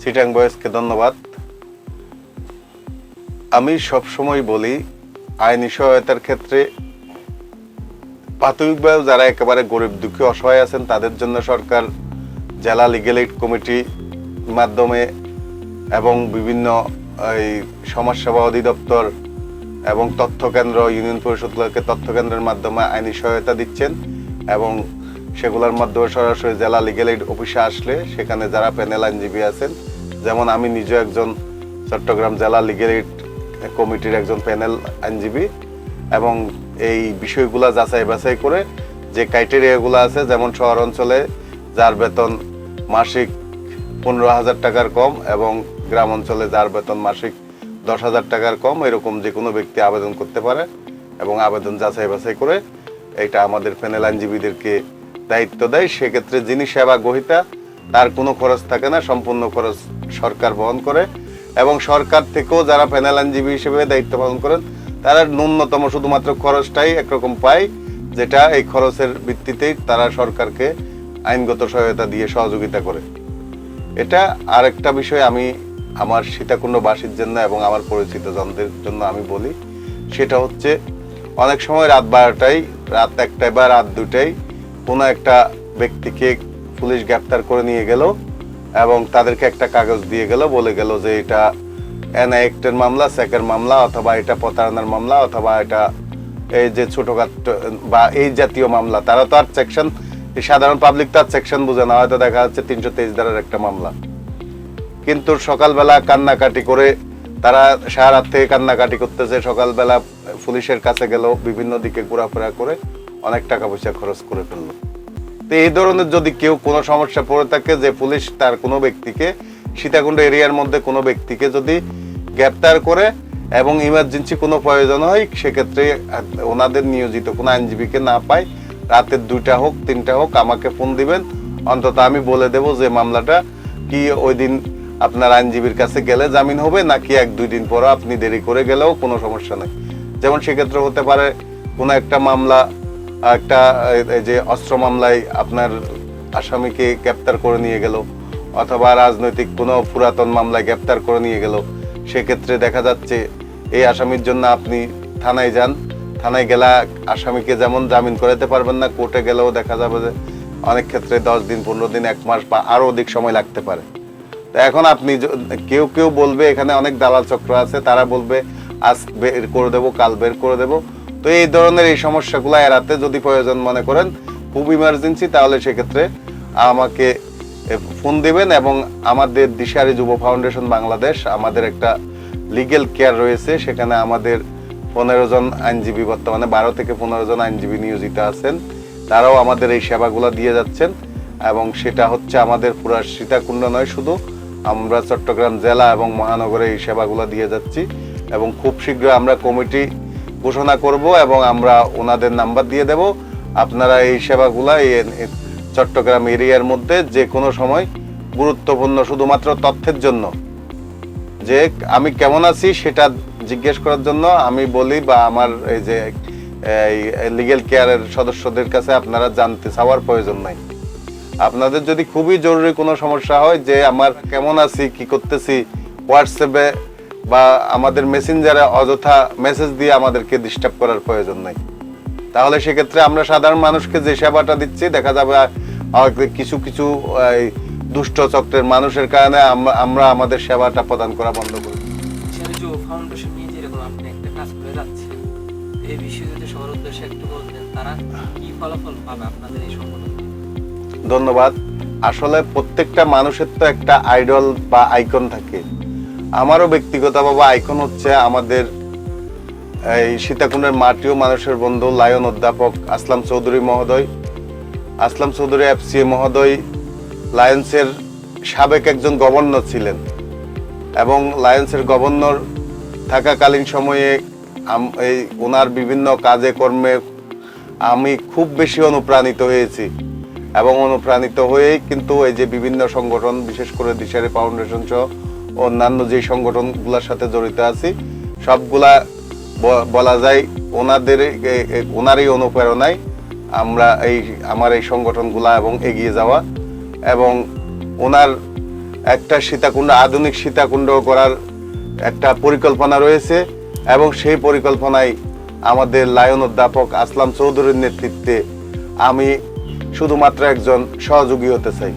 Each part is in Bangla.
সিটাং বয়েসকে ধন্যবাদ। আমি সবসময় বলি, আইনি সহায়তার ক্ষেত্রে প্রাথমিকভাবে যারা একেবারে গরিব দুঃখী অসহায় আছেন, তাদের জন্য সরকার, জেলা লিগেল এইড কমিটি মাধ্যমে এবং বিভিন্ন, এই সমাজসেবা অধিদপ্তর এবং তথ্য কেন্দ্র, ইউনিয়ন পরিষদগুলোকে তথ্য কেন্দ্রের মাধ্যমে আইনি সহায়তা দিচ্ছেন এবং সেগুলোর মাধ্যমে সরাসরি জেলা লিগেল এইড অফিসে আসলে সেখানে যারা প্যানেল আইনজীবী আছেন যেমন আমি নিজে একজন চট্টগ্রাম জেলা এইড কমিটির একজন প্যানেল আইনজীবী এবং এই বিষয়গুলা যাচাই বাছাই করে যে ক্রাইটেরিয়াগুলো আছে, যেমন শহর অঞ্চলে যার বেতন মাসিক পনেরো হাজার টাকার কম এবং গ্রাম অঞ্চলে যার বেতন মাসিক দশ হাজার টাকার কম, এরকম যে কোনো ব্যক্তি আবেদন করতে পারে এবং আবেদন যাচাই বাছাই করে এটা আমাদের প্যানেল আইনজীবীদেরকে দায়িত্ব দেয়। সেক্ষেত্রে যিনি সেবা গ্রহিতা তার কোনো খরচ থাকে না, সম্পূর্ণ খরচ সরকার বহন করে এবং সরকার থেকেও যারা প্যানেল আইনজীবী হিসেবে দায়িত্ব পালন করেন, তারা ন্যূনতম শুধুমাত্র খরচটাই একরকম পায়, যেটা এই খরচের ভিত্তিতেই তারা সরকারকে আইনগত সহায়তা দিয়ে সহযোগিতা করে। এটা আরেকটা বিষয় আমি আমার সীতাকুণ্ডবাসীর জন্য এবং আমার পরিচিত জনদের জন্য আমি বলি। সেটা হচ্ছে, অনেক সময় রাত বারোটায়, রাত একটায় বা রাত দুটায় কোনো একটা ব্যক্তিকে পুলিশ গ্রেপ্তার করে নিয়ে গেল এবং তাদেরকে একটা কাগজ দিয়ে গেল, বলে গেল যে এটা এনআইএক্টের মামলা সেকের মামলা অথবা এটা প্রতারণার মামলা অথবা এটা এই যে ছোটখাটো বা এই জাতীয় মামলা। তারা তো আর সেকশন সাধারণ পাবলিক তো আর সেকশন বুঝে না, হয়তো দেখা যাচ্ছে তিনশো তেইশ ধারার একটা মামলা। কিন্তু সকালবেলা কান্নাকাটি করে তারা সারা থেকে কান্নাকাটি করতেছে, সকালবেলা পুলিশের কাছে গেল, বিভিন্ন দিকে ঘোরাফেরা করে অনেক টাকা পয়সা খরচ করে ফেলল। তো এই ধরনের যদি কেউ কোনো সমস্যা পড়ে থাকে যে পুলিশ তার কোনো ব্যক্তিকে সীতাকুণ্ড এরিয়ার মধ্যে কোনো ব্যক্তিকে যদি গ্রেপ্তার করে এবং ইমার্জেন্সি কোনো প্রয়োজন হয়, সেক্ষেত্রে ওনাদের নিয়োজিত কোনো আইনজীবীকে না পায় রাতের দুইটা হোক, তিনটা হোক, আমাকে ফোন দিবেন। অন্তত আমি বলে দেব যে মামলাটা কি ওই দিন আপনার আইনজীবীর কাছে গেলে জামিন হবে, নাকি এক, দুই দিন পরে আপনি দেরি করে গেলেও কোনো সমস্যা নেই। যেমন সেক্ষেত্রে হতে পারে কোনো একটা মামলা একটা যে অস্ত্র মামলায় আপনার আসামিকে গ্রেপ্তার করে নিয়ে গেল, অথবা রাজনৈতিক কোনো পুরাতন মামলায় গ্রেপ্তার করে নিয়ে গেল, সেক্ষেত্রে দেখা যাচ্ছে এই আসামির জন্য আপনি থানায় যান। থানায় গেলে আসামিকে যেমন জামিন করাতে পারবেন না, কোর্টে গেলেও দেখা যাবে যে অনেক ক্ষেত্রে দশ দিন, পনেরো দিন, এক মাস বা আরও অধিক সময় লাগতে পারে। তো এখন আপনি কেউ কেউ বলবে এখানে অনেক দালাল চক্র আছে, তারা বলবে, আজ বের করে দেবো, কাল বের করে দেবো। তো এই ধরনের এই সমস্যাগুলো এড়াতে যদি প্রয়োজন মনে করেন খুব ইমার্জেন্সি তাহলে সেক্ষেত্রে আমাকে ফোন দেবেন এবং আমাদের দিশারি যুব ফাউন্ডেশন বাংলাদেশ, আমাদের একটা লিগেল কেয়ার রয়েছে, সেখানে আমাদের পনেরো জন আইনজীবী বর্তমানে, বারো থেকে পনেরো জন আইনজীবী নিয়োজিত আছেন। তারাও আমাদের এই সেবাগুলো দিয়ে যাচ্ছেন এবং সেটা হচ্ছে আমাদের পুরা সীতাকুণ্ড নয়, শুধু আমরা চট্টগ্রাম জেলা এবং মহানগরে এই সেবাগুলো দিয়ে যাচ্ছি এবং খুব শীঘ্র আমরা কমিটি ঘোষণা করব এবং আমরা ওনাদের নাম্বার দিয়ে দেব। আপনারা এই সেবাগুলা চট্টগ্রাম এরিয়ার মধ্যে যে কোনো সময় গুরুত্বপূর্ণ শুধুমাত্র তথ্যের জন্য। যে আমি কেমন আছি সেটা জিজ্ঞেস করার জন্য আমি বলি বা আমার এই যে লিগেল কেয়ারের সদস্যদের কাছে আপনারা জানতে চাওয়ার প্রয়োজন নাই। আপনাদের যদি খুবই জরুরি কোনো সমস্যা হয় যে, আমার কেমন আছি? কি করতেছি? হোয়াটসঅ্যাপে বা আমাদের মেসেঞ্জারে অযথা মেসেজ দিয়ে আমাদেরকে ডিস্টার্ব করার প্রয়োজন নাই। তাহলে সেক্ষেত্রে আমরা সাধারণ মানুষকে যে সেবাটা দিচ্ছি দেখা যাবে কিছু কিছু দুষ্ট চক্রের মানুষের কারণে আমরা আমাদের সেবাটা প্রদান করা বন্ধ করি। ফাউন্ডেশন নিয়ে যেরকম আপনি একটা কাজ করে যাচ্ছেন এই বিষয়ে যদি সবার উদ্দেশ্যে একটু বলতেন তারা কি ফলাফল পাবে আপনাদের এই সংগঠন? ধন্যবাদ। আসলে প্রত্যেকটা মানুষের তো একটা আইডল বা আইকন থাকে। আমারও ব্যক্তিগতভাবে আইকন হচ্ছে আমাদের এই সীতাকুণ্ডের মাটিও মানুষের বন্ধু, লায়ন অধ্যাপক আসলাম চৌধুরী মহোদয়। আসলাম চৌধুরী এফ এফসিএ মহোদয়, লায়ন্সের সাবেক একজন গভর্নর ছিলেন এবং লায়ন্সের গভর্নর থাকাকালীন সময়ে এই ওনার বিভিন্ন কাজে কর্মে আমি খুব বেশি অনুপ্রাণিত হয়েছি এবং অনুপ্রাণিত হয়েই কিন্তু এই যে বিভিন্ন সংগঠন, বিশেষ করে দিশারি ফাউন্ডেশন সহ অন্যান্য যে সংগঠনগুলোর সাথে জড়িত আছি, সবগুলা বলা যায় ওনাদের ওনারই অনুপ্রেরণায় আমরা এই, আমার এই সংগঠনগুলা এবং এগিয়ে যাওয়া এবং ওনার একটা সীতাকুণ্ড, আধুনিক সীতাকুণ্ড করার একটা পরিকল্পনা রয়েছে এবং সেই পরিকল্পনায় আমাদের লায়ন অধ্যাপক আসলাম চৌধুরীর নেতৃত্বে আমি শুধুমাত্র একজন সহযোগী হতে চাই।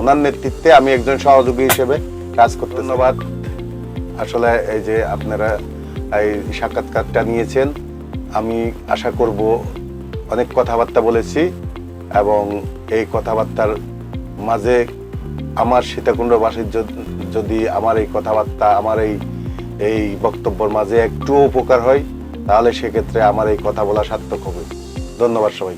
ওনার নেতৃত্বে আমি একজন সহযোগী হিসেবে কাজ করতে ধন্যবাদ। আসলে এই যে আপনারা এই সাক্ষাৎকারটা নিয়েছেন, আমি আশা করব অনেক কথাবার্তা বলেছি এবং এই কথাবার্তার মাঝে আমার সীতাকুণ্ডবাসীর যদি আমার এই কথাবার্তা, আমার এই এই বক্তব্যর মাঝে একটু উপকার হয়, তাহলে সেক্ষেত্রে আমার এই কথা বলা সার্থক হবে। ধন্যবাদ সবাই